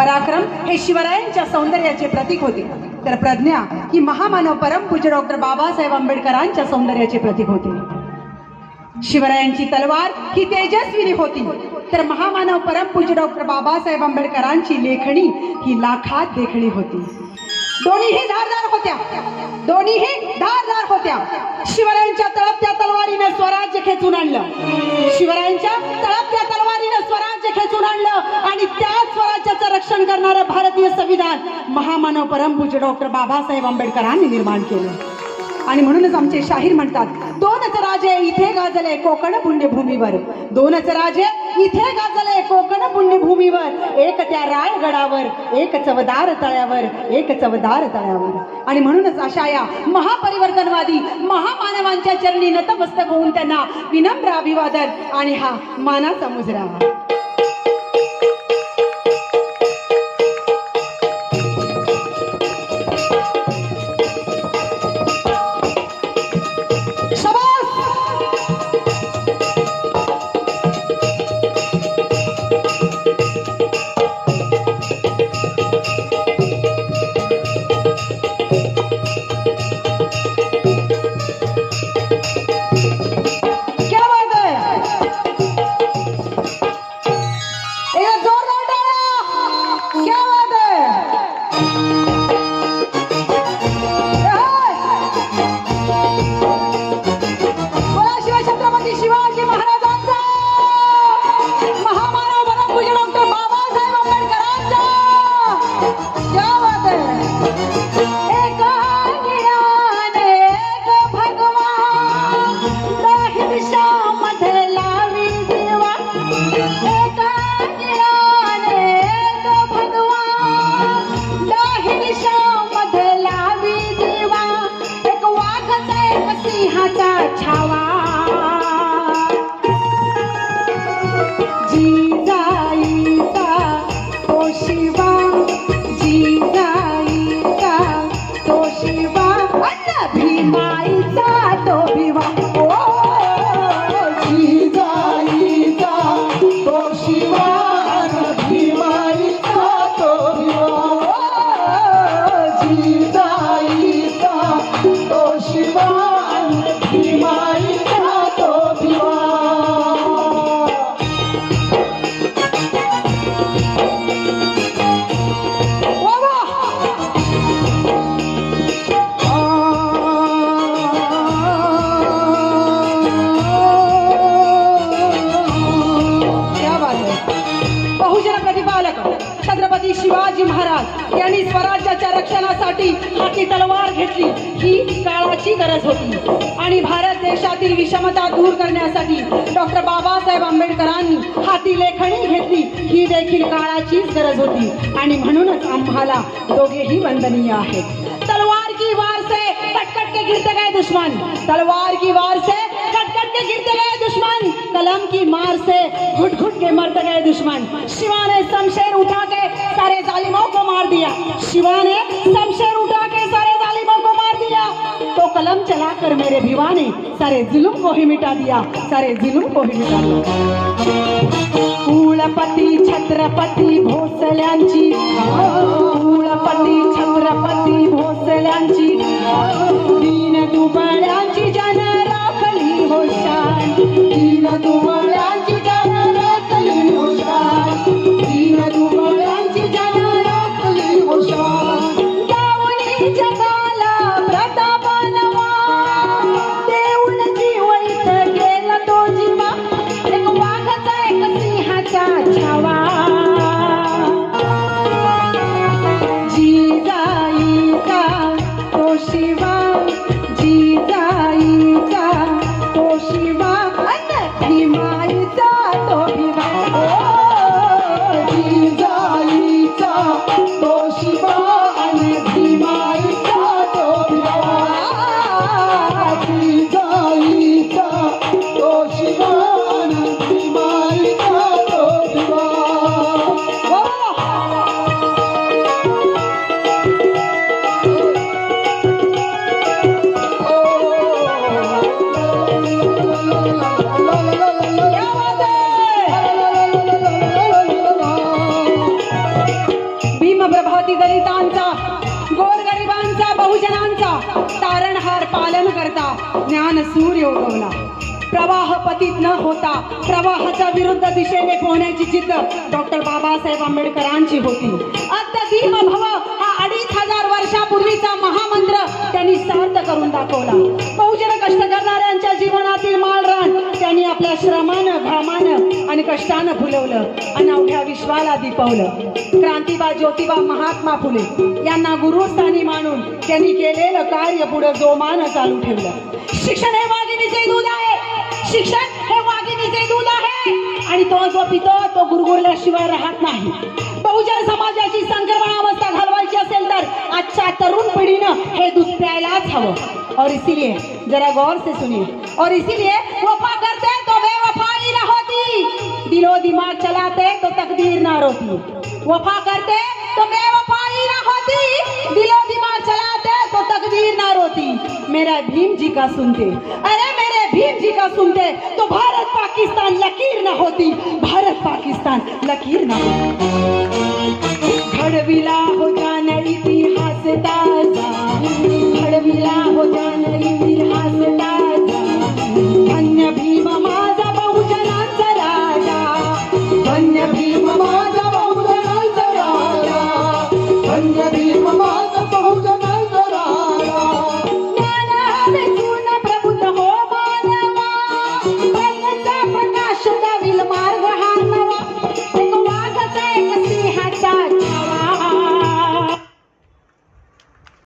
पराक्रम हे शिवरायांच्या सौंदर्याचे प्रतीक होते. तर प्रज्ञा ही महामानव परमपूज्य डॉक्टर बाबासाहेब आंबेडकरांच्या सौंदर्याचे प्रतीक होते. शिवरायांची तलवार ही तेजस्विनी होती. तर महामानव परमपूज्य डॉक्टर बाबासाहेब आंबेडकरांची लेखणी ही लाखात देखणी होती. दोन्हीही धारदार होत्या. दोन्हीही धारदार होत्या. शिवरायांच्या तळपत्या तलवारीनं स्वराज्य खेचून आणलं. स्वराज्य आणलं आणि त्याच स्वराज्याचं रक्षण करणारं भारतीय संविधान महामानव परमपूज्य डॉक्टर बाबासाहेब आंबेडकरांनी निर्माण केलं. आणि म्हणूनच आमचे शाहीर म्हणतात दोनच राजे इथे गाजले कोकण पुण्यभूमीवर. दोनच राजे इथे गाजले कोकण पुण्यभूमीवर. एक त्या रायगडावर एक चवदार तळ्यावर एक चवदार तळ्यावर. आणि म्हणूनच अशा या महापरिवर्तनवादी महामानवांच्या चरणी नतमस्तक होऊन त्यांना विनम्र अभिवादन आणि हा मानाचा मुजरा. chawa. है बहुजन प्रतिपालक छत्रपती शिवाजी महाराज यांनी स्वराज्याच्या रक्षणासाठी हाती तलवार घेतली. ही काळाची गरज होती. आणि भारत देशातील विषमता दूर करण्यासाठी डॉक्टर बाबासाहेब आंबेडकरांनी हाती लेखणी घेतली. ही देखील काळाचीच गरज होती. आणि म्हणूनच आम्हाला दोघेही वंदनीय आहेत. तलवार की वार से कटकट के गिरते गए दुश्मन. तलवार की वार से कटकट के गिरते गए दुश्मन. कलम की मार से घुट घुट गए दुश्मन. शिवा ने शमशेर उठा के सारे जालिमों को मार दिया. शिवा ने शमशेर उठा के सारे जालिमों को मार दिया. तो कलम चलाकर मेरे भिवा ने सारे जुल्म को ही मिटा दिया. सारे जुल्म को ही मिटा दिया. कुळपती छत्रपती भोसल्यांची. कुळपती छत्रपती भोसल्यांची. दीन दुबळ्यांची जन राखली होशान दीन दुबळ्या Take ज्ञान सूर्य उगवला. प्रवाह पतित न होता प्रवाहाच्या विरुद्ध दिशेने पोहण्याची जिद्द डॉक्टर बाबासाहेब आंबेडकरांची होती. अद्दीप भव हा अडीच हजार वर्षापूर्वीचा महामंत्र त्यांनी सार्थ करून दाखवला. कष्टानं फुलवलं आणि अवघ्या विश्वाला दिपवलं. क्रांतिबा ज्योतिबा महात्मा फुले यांना गुरुस्थानी मानून त्यांनी केलेलं कार्य पुढे जोमानं चालू ठेवलं. शिक्षण हे वाघिणीचे दूध आहे. शिक्षण हे वाघिणीचे दूध आहे. आणि तो जो पितो तो गुरगुरल्याशिवाय राहत नाही. बहुजन समाजाची संक्रमण अवस्था घालवायची असेल तर आजच्या तरुण पिढीनं हे दूध प्यायलाच हवं. और इसीलिए जरा गौर से सुनिए. और इसीलिए वफा करते तो बेवफाई न होती. दिलो दिमाग चलाते तो तकदीर ना रोती। वफा करते तो बेवफाई ना होती। दिलो दिमाग चलाते तो तकदीर ना रोती। मेरा भीम जी का सुनते। अरे मेरे भीम जी का सुनते तो भारत पाकिस्तान लकीर ना होती। भारत पाकिस्तान लकीर ना होती।